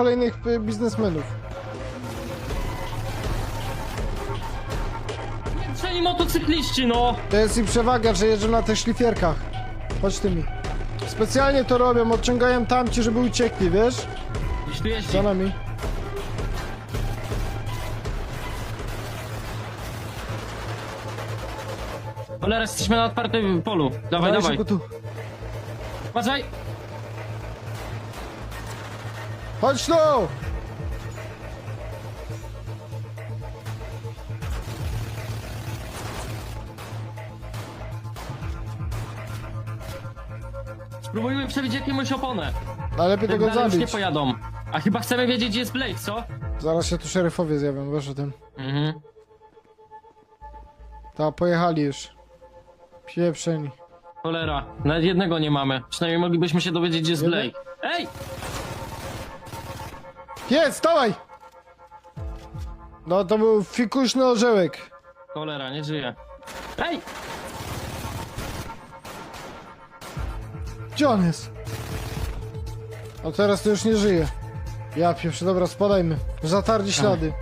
kolejnych y, biznesmenów. Pieprzeni motocykliści, no! To jest ich przewaga, że jeżdżą na tych szlifierkach. Chodź tymi. Specjalnie to robią, odciągają tamci, żeby uciekli, wiesz? Gdzieś tu jeździ. Za nami. Cholera, jesteśmy na otwartym polu. Dawaj, Dawaj dawaj. szybko tu. Uważaj! Chodź tu! Spróbujmy przebić jakąś oponę. Najlepiej Tak tego dalej już nie zabić. pojadą. A chyba chcemy wiedzieć, gdzie jest Blake, co? Zaraz się tu szeryfowie zjawią, wiesz o tym. Mhm. Ta, pojechali już. Pieprzeni. Cholera, nawet jednego nie mamy. Przynajmniej moglibyśmy się dowiedzieć, gdzie jest Jeden? Blake. Ej! Jest, dawaj! No to był fikuśny orzełek. Cholera, nie żyje. Ej! Gdzie on jest? A teraz to już nie żyje. Ja pierwszy, dobra, spadajmy. Zatardzi ślady.